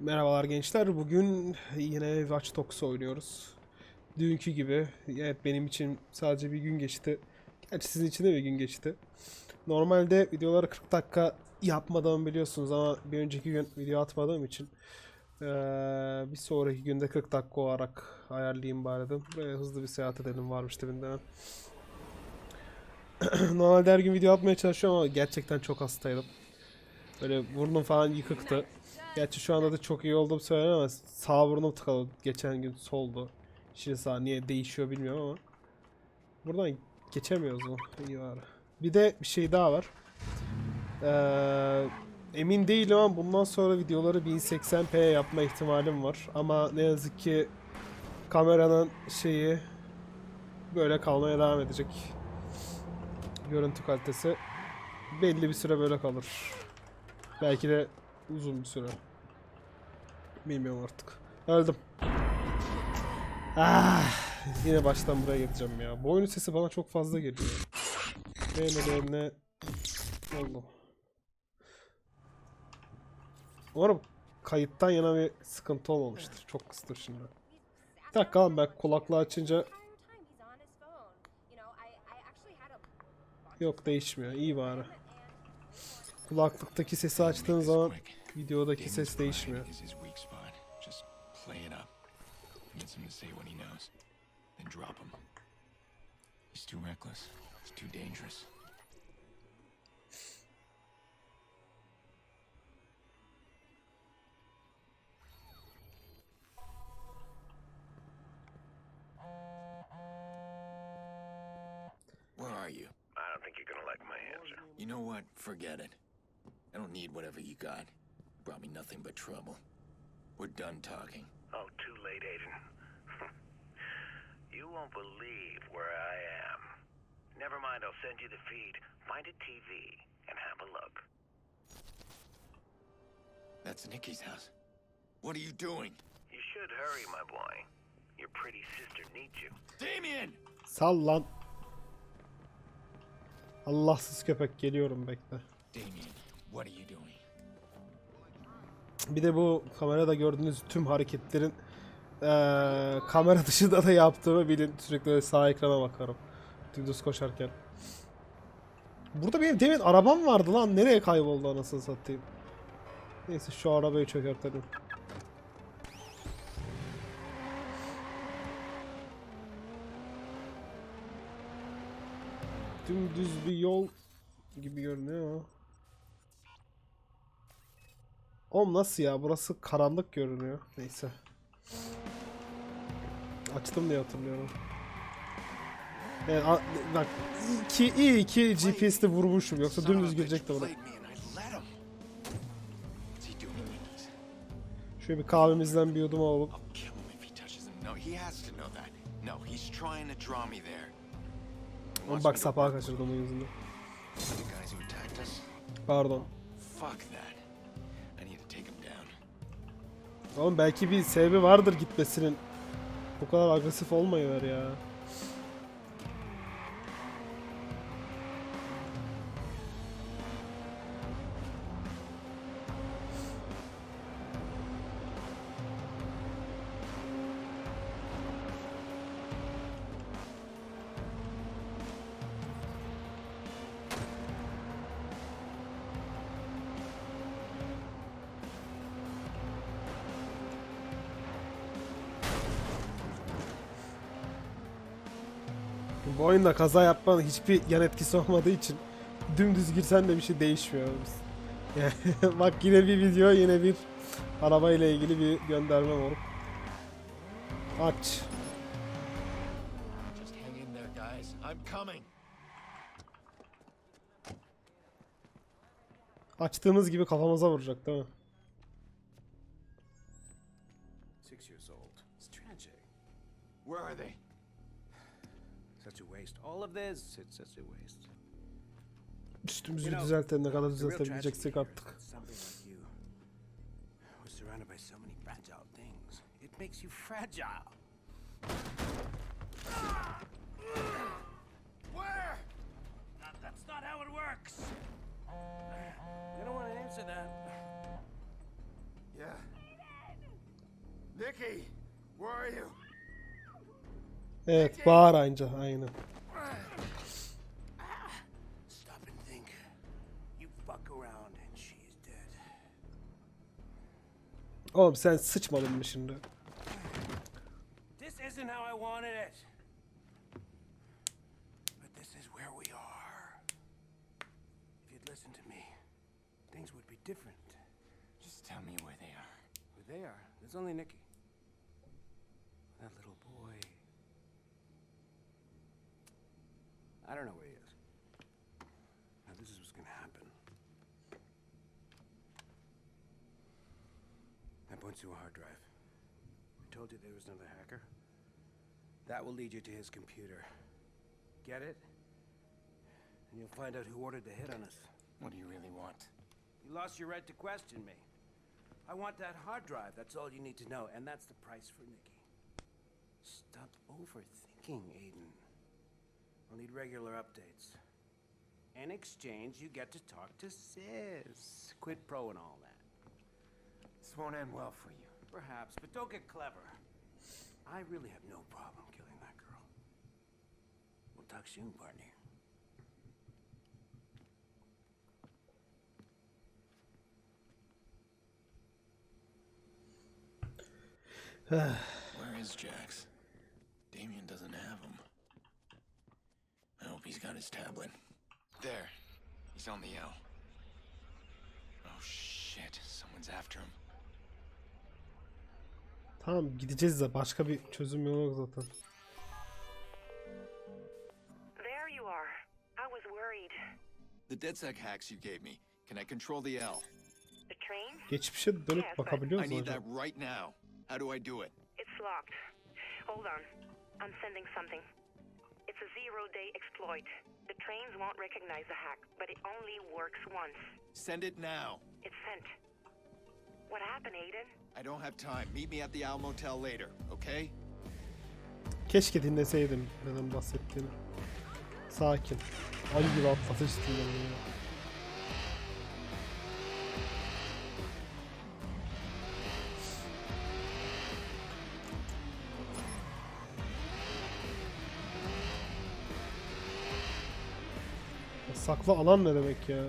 Merhabalar gençler. Bugün yine Watch Dogs oynuyoruz. Dünkü gibi. Evet benim için sadece bir gün geçti. Gerçi sizin için de bir gün geçti. Normalde videoları 40 dakika yapmadığımı biliyorsunuz ama bir önceki gün video atmadığım için eee, bir sonraki günde 40 dakika olarak ayarlayayım bari dedim. Buraya hızlı bir seyahat edelim varmış dibinde. Normalde her gün video atmaya çalışıyorum ama gerçekten çok hastaydım. Böyle burnum falan yıkıktı. Gerçi şu anda da çok iyi olduğum söylenemez. Sağ burnum tıkalı. Geçen gün soldu. Şimdi sağ niye değişiyor bilmiyorum ama. Buradan geçemiyoruz mu? İyi var. Bir de bir şey daha var. Ee, emin değilim ama bundan sonra videoları 1080p yapma ihtimalim var. Ama ne yazık ki kameranın şeyi böyle kalmaya devam edecek. Görüntü kalitesi belli bir süre böyle kalır. Belki de uzun bir süre. Bilmiyorum artık. Öldüm. Ah, yine baştan buraya geleceğim ya. Bu oyunun sesi bana çok fazla geliyor. Beğenmelerine oldu. Umarım kayıttan yana bir sıkıntı olmamıştır. Çok kıstır şimdi. Bir dakika lan ben kulaklığı açınca yok değişmiyor. İyi bari. Kulaklıktaki sesi açtığın zaman videodaki ses değişmiyor. Where are you? I don't think you're gonna like my answer. You know what? Forget it. I don't need whatever you got. Brought me nothing but trouble. We're done talking. Oh, too late, Aiden. you won't believe where I am. Never mind, I'll send you the feed. Find a TV and have a look. That's Nikki's house. What are you doing? You should hurry, my boy. Your pretty sister needs you. Damien! Sal lan. Allahsız köpek geliyorum bekle. Damien, Bir de bu kamerada gördüğünüz tüm hareketlerin eee, kamera dışında da yaptığımı bilin. Sürekli sağ ekrana bakarım. Dümdüz koşarken. Burada benim demin arabam vardı lan. Nereye kayboldu anasını satayım. Neyse şu arabayı çökertelim. Dümdüz bir yol gibi görünüyor. Oğlum nasıl ya? Burası karanlık görünüyor. Neyse. Açtım diye hatırlıyorum. Evet, a- bak iki, iyi ki GPS'te vurmuşum yoksa dümdüz girecekti buna. Şöyle bir kahvemizden bir yudum alalım. Wants bak sapağı kaçırdım onun yüzünden. Pardon. Fuck that. Oğlum belki bir sebebi vardır gitmesinin. Bu kadar agresif olmayıver ya. Bu oyunda kaza yapmanın hiçbir yan etkisi olmadığı için dümdüz girsen de bir şey değişmiyor. Yani bak yine bir video yine bir araba ile ilgili bir gönderme var. Aç. Açtığımız gibi kafamıza vuracak değil mi? Where are they? All of this, it's such a waste. Üstümüzü You know, düzeltelim ne kadar düzeltebileceksek artık. surrounded by so many fragile things. It makes you fragile. Where? That- that's not how it works. You don't want to answer that. Yeah. Nicky, where are you? Evet bağır anca aynen. Oğlum sen sıçmadın mı şimdi? This isn't how I wanted it. But this is where we are. If you'd listened to me, things would be different. Just tell me where they are. Where they are, there's only Nicky. That little boy. I don't know where he is. Now, this is what's gonna happen. I point to a hard drive. I told you there was another hacker. That will lead you to his computer. Get it? And you'll find out who ordered the hit on us. What do you really want? You lost your right to question me. I want that hard drive, that's all you need to know, and that's the price for Nikki. Stop overthinking, Aiden. I'll need regular updates. In exchange, you get to talk to Sis. Quid pro and all that. This won't end well for you. Perhaps, but don't get clever. I really have no problem killing that girl. We'll talk soon, partner. Where is Jax? Damien doesn't have him. I hope he's got his tablet. There. He's on the L. Oh shit. Someone's after him. Tamam gideceğiz de başka bir çözüm yolu yok zaten. There you are. I was worried. The DedSec hacks you gave me. Can I control the L? The train? Geçmişe dönüp bakabiliyor I musun need that right now. How do I do it? It's locked. Hold on. I'm sending something. It's a zero-day exploit. The trains won't recognize the hack, but it only works once. Send it now. It's sent. What happened, Aiden? I don't have time. Meet me at the Al Motel later, okay? Keşke dinleseydim neden bahsettiğini. Sakin. Ay gibi dinledim ya. Ya Saklı alan ne demek ya?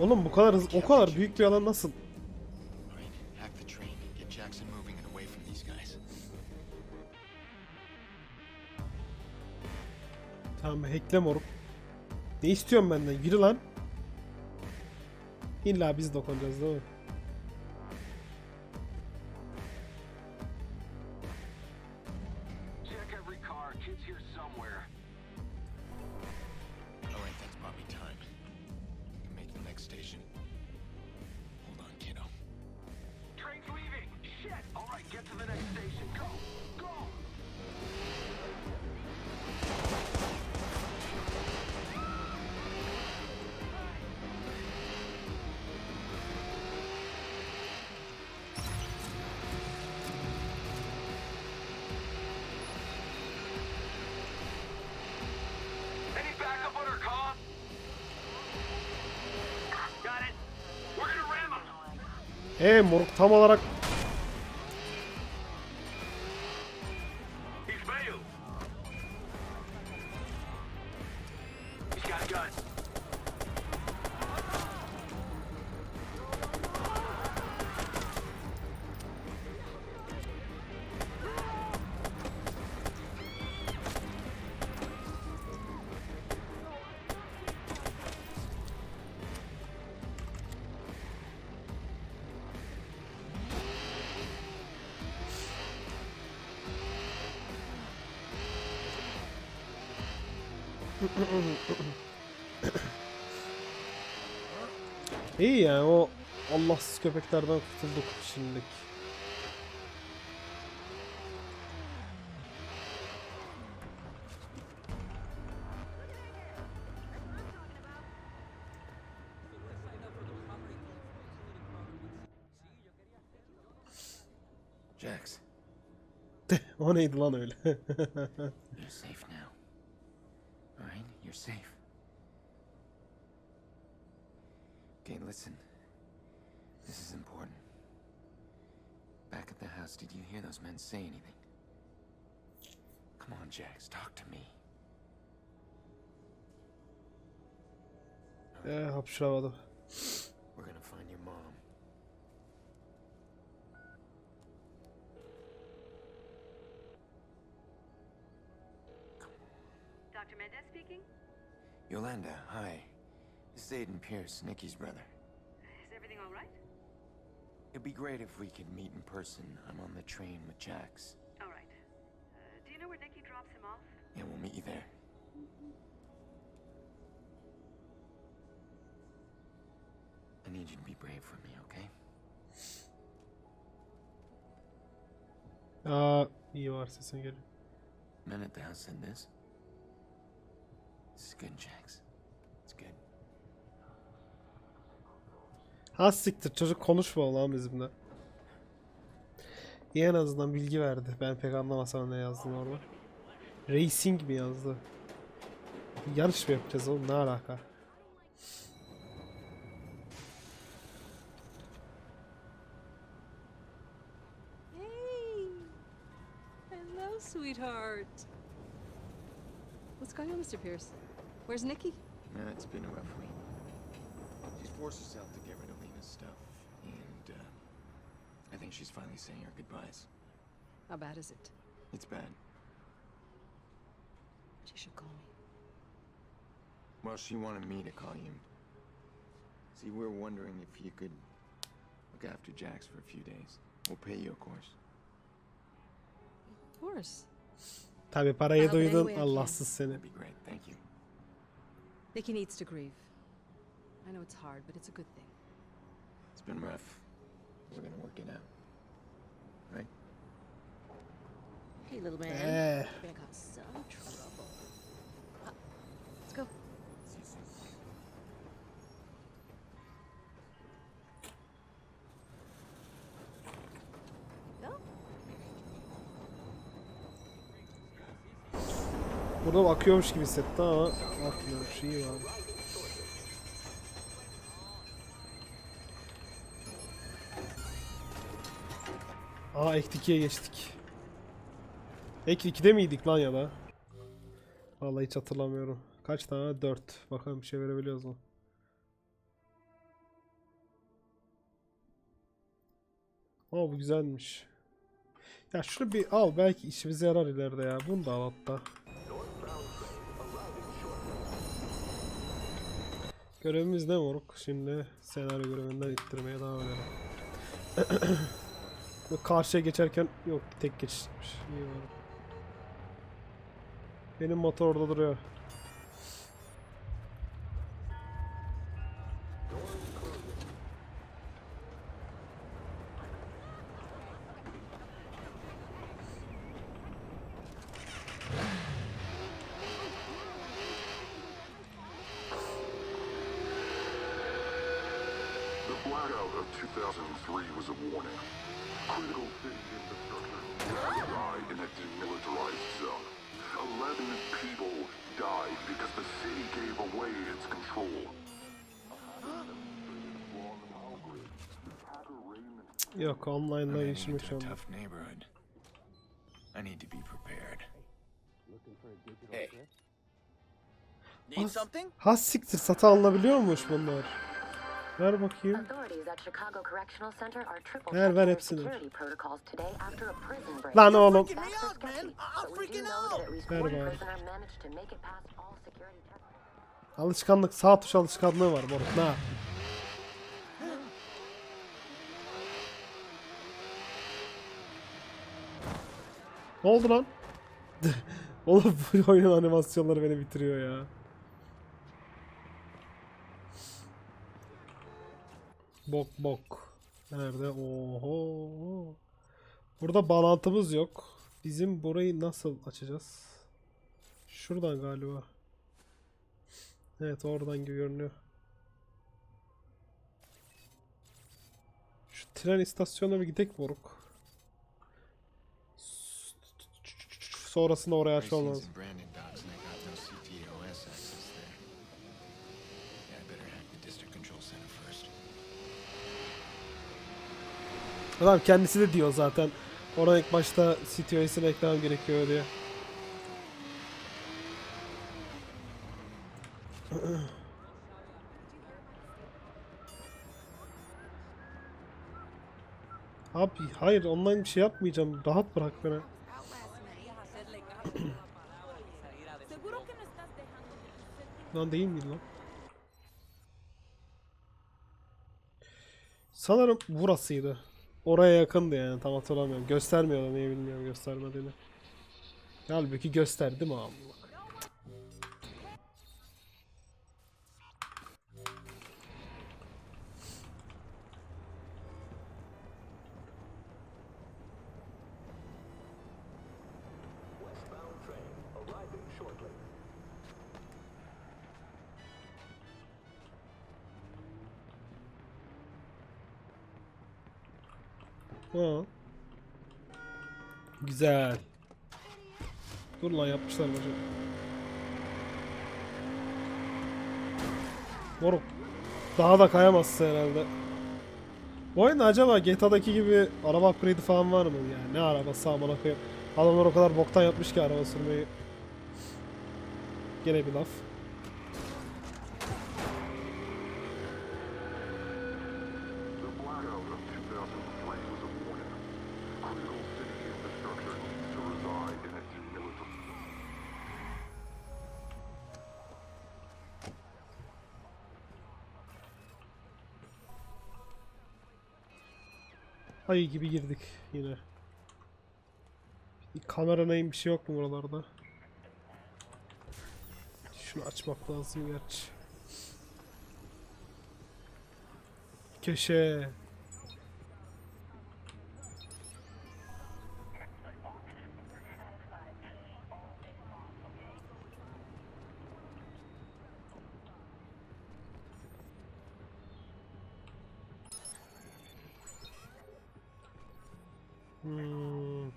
Oğlum bu kadar hız, o kadar büyük bir alan nasıl. Tamam hackle moruk. Ne istiyorsun benden? Yürü lan. İlla biz dokunacağız değil mi? Ee moruk tam olarak iyi yani o Allahsız köpeklerden kurtulduk şimdilik. Jax, o neydi lan öyle? Back at the house, did you hear those men say anything? Come on, Jax, talk to me. Yeah, Ee, hapşıramadım. We're gonna find your mom. Dr. Mendez speaking? Yolanda, hi. This is Aiden Pierce, Nikki's brother. Is everything all right? It'd be great if we could meet in person. I'm on the train with Jax. All right. Uh, do you know where Nikki drops him off? Yeah, we'll meet you there. I need you to be brave for me, okay? Aa iyi var sesin geliyor. Men at the house said this. This is good, Jax. Ha siktir çocuk konuşma lan bizimle. İyi en azından bilgi verdi. Ben pek anlamasam ne yazdığını orada. Racing mi yazdı? Yarış mı yapacağız oğlum ne alaka? Hey! Hello, sweetheart. What's going on, Mr. Pierce? Where's Nikki? Nah, it's been a rough week. She's forced herself to stuff, and uh, I think she's finally saying her goodbyes. How bad is it? It's bad. She should call me. Well, she wanted me to call you. See, we're wondering if you could look after Jax for a few days. We'll pay you, of course. Of course. Tabi parayı Abi, duydun anyway, I Allahsız seni. That'd be great. Thank you. Nikki needs to grieve. I know it's hard, but it's a good thing. Been rough. We're gonna work it out. Right? Hey, little man. Eh. I got some trouble. Ah, let's go. Burada bakıyormuş gibi hissetti ama bakmıyormuş iyi var. Aa ek 2'ye geçtik. Ek 2'de miydik lan ya da? Vallahi hiç hatırlamıyorum. Kaç tane? 4. Bakalım bir şey verebiliyoruz mu? Aa bu güzelmiş. Ya şunu bir al belki işimize yarar ileride ya. Bunu da al hatta. Görevimiz ne moruk? Şimdi senaryo görevinden ittirmeye devam edelim. Karşıya geçerken yok tek geçişmiş. İyi var. Benim motor orada duruyor. The blackout of 2003 was a warning. Critical city infrastructure died in a demilitarized zone. Eleven people died because the city gave away its control. Yok I'm online'la heading işim yok into şu a anda. tough neighborhood. I need to be prepared. Hey, Need something? Ha siktir satın alınabiliyormuş bunlar. Ver bakayım. Ver, ver hepsini. Lan oğlum. Ver bari. Alışkanlık sağ tuş alışkanlığı var moruk. Ne? Ne oldu lan? Oğlum bu oyunun animasyonları beni bitiriyor ya. Bok bok. Nerede? Oho. Burada bağlantımız yok. Bizim burayı nasıl açacağız? Şuradan galiba. Evet oradan gibi görünüyor. Şu tren istasyonuna bir gidelim moruk. Sonrasında oraya aç Racing's Adam kendisi de diyor zaten. Oradan ilk başta CTO'sini eklemem gerekiyor diye. Abi hayır online bir şey yapmayacağım. Rahat bırak beni. Lan değil miydi lan? Sanırım burasıydı. Oraya yakındı yani tam hatırlamıyorum. Göstermiyor da niye bilmiyorum göstermediğini. Halbuki gösterdi mi abi? Güzel. Dur lan yapmışlar bacım. Moruk. Daha da kayamazsın herhalde. Bu oyunda acaba GTA'daki gibi araba upgrade'i falan var mı? Yani ne arabası amına koyayım. Adamlar o kadar boktan yapmış ki araba sürmeyi. Gene bir laf. The blackout of 2003 was a warning. Critical city infrastructure needs to reside in a demilitarized Ayı gibi girdik yine. Bir kamera neyim bir şey yok mu buralarda? Şunu açmak lazım gerçi. Köşe. Hmm.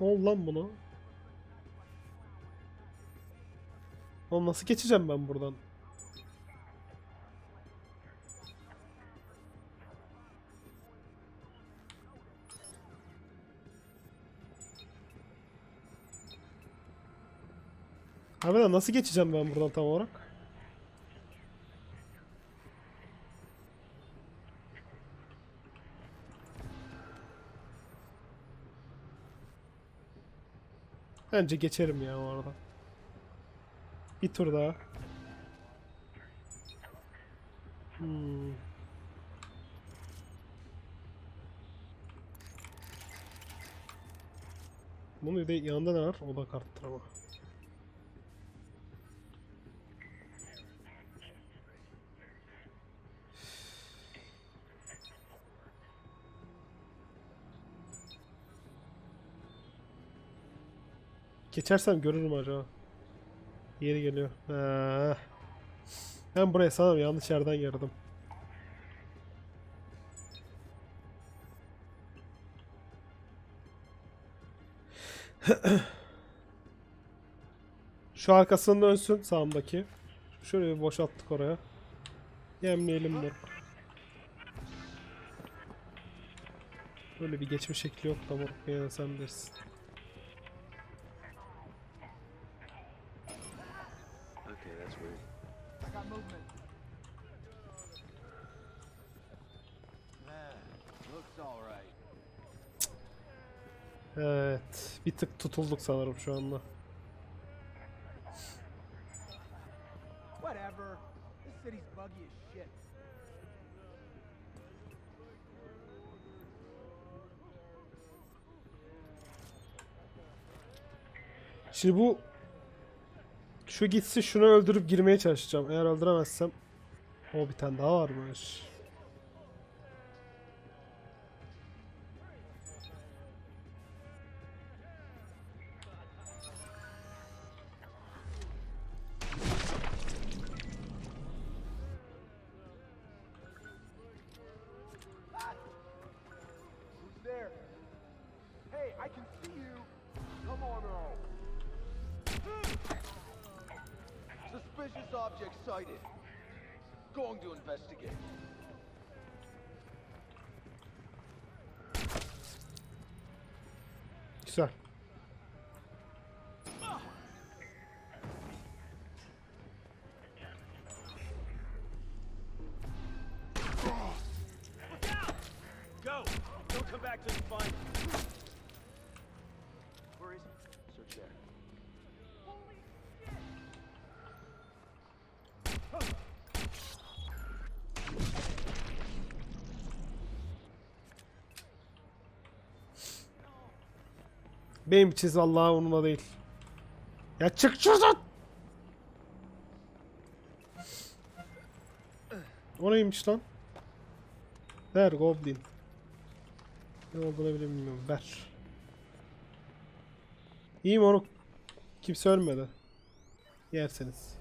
Ne oldu lan buna? Oğlum nasıl geçeceğim ben buradan? Harbiden nasıl geçeceğim ben buradan tam olarak? Bence geçerim ya o arada. Bir tur daha. Hmm. Bunun bir de yanında ne var? O da karttır ama. Geçersem görürüm acaba. Yeri geliyor. Ha. Ben buraya sanırım yanlış yerden girdim. Şu arkasında dönsün sağımdaki. Şöyle bir boşalttık oraya. Yemleyelim moruk. Böyle bir geçme şekli yok da moruk. Yine sen bilirsin. Okay, that's weird. I got movement. Looks alright. Evet. Bir tık tutulduk sanırım şu anda. Whatever. This city's buggy as shit. Şimdi bu şu gitsin şunu öldürüp girmeye çalışacağım. Eğer öldüremezsem o bir tane daha varmış. Benim çiz vallahi onunla değil. Ya çık şuradan. O neymiş lan? Ver Goblin. Ne olduğunu bile bilmiyorum. Ver. İyi moruk. Kimse ölmedi. Yerseniz.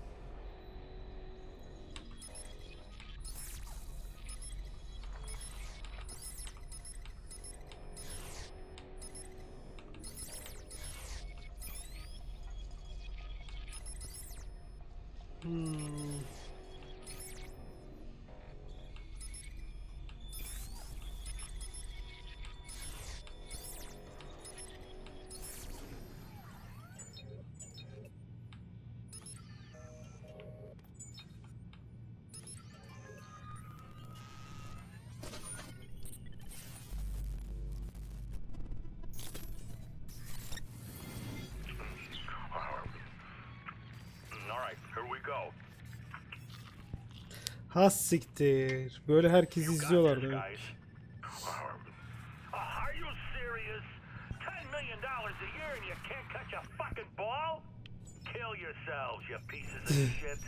Kill yourselves, you pieces of shit.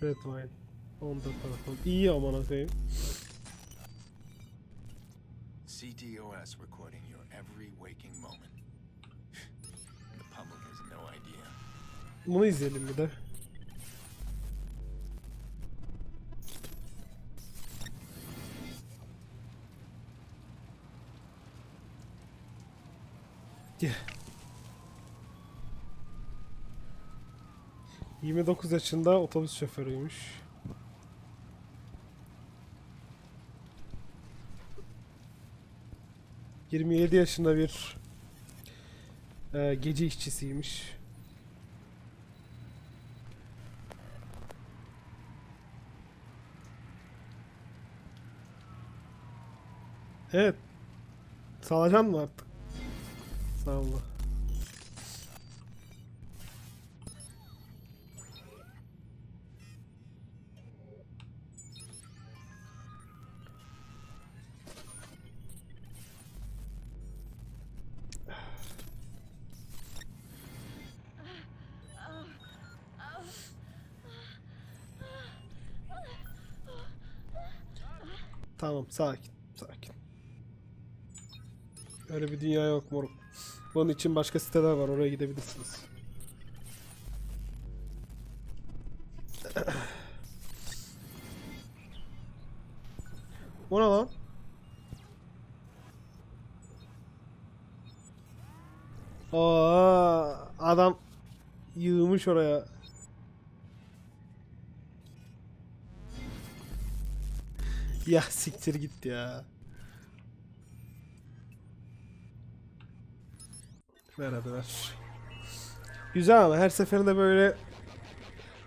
Red Wine. 14 tarafım. İyi aman koyayım. CTOS recording your every waking moment. Bunu izleyelim bir de. Gel. 29 yaşında otobüs şoförüymüş. ...27 yaşında bir... e, ...gece işçisiymiş. Evet. Salacan mı artık? Ol. Tamam sakin. Öyle bir dünya yok moruk. Bunun için başka siteler var oraya gidebilirsiniz. O ne lan? Aa, adam yığmış oraya. Ya siktir git ya. Ver hadi ver. Güzel ama her seferinde böyle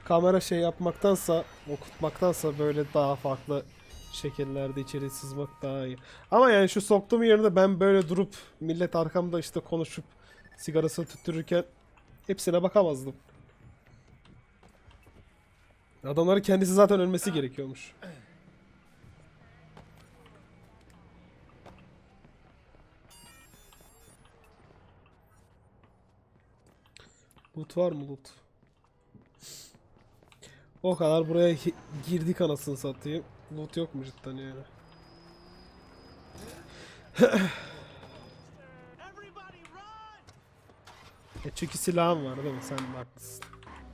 kamera şey yapmaktansa, okutmaktansa böyle daha farklı şekillerde içeri sızmak daha iyi. Ama yani şu soktuğum yerinde ben böyle durup millet arkamda işte konuşup sigarasını tüttürürken hepsine bakamazdım. Adamların kendisi zaten ölmesi gerekiyormuş. Loot var mı loot? O kadar buraya girdik anasını satayım. Loot yok mu cidden yani? e çünkü silahım var değil mi? Sen haklısın.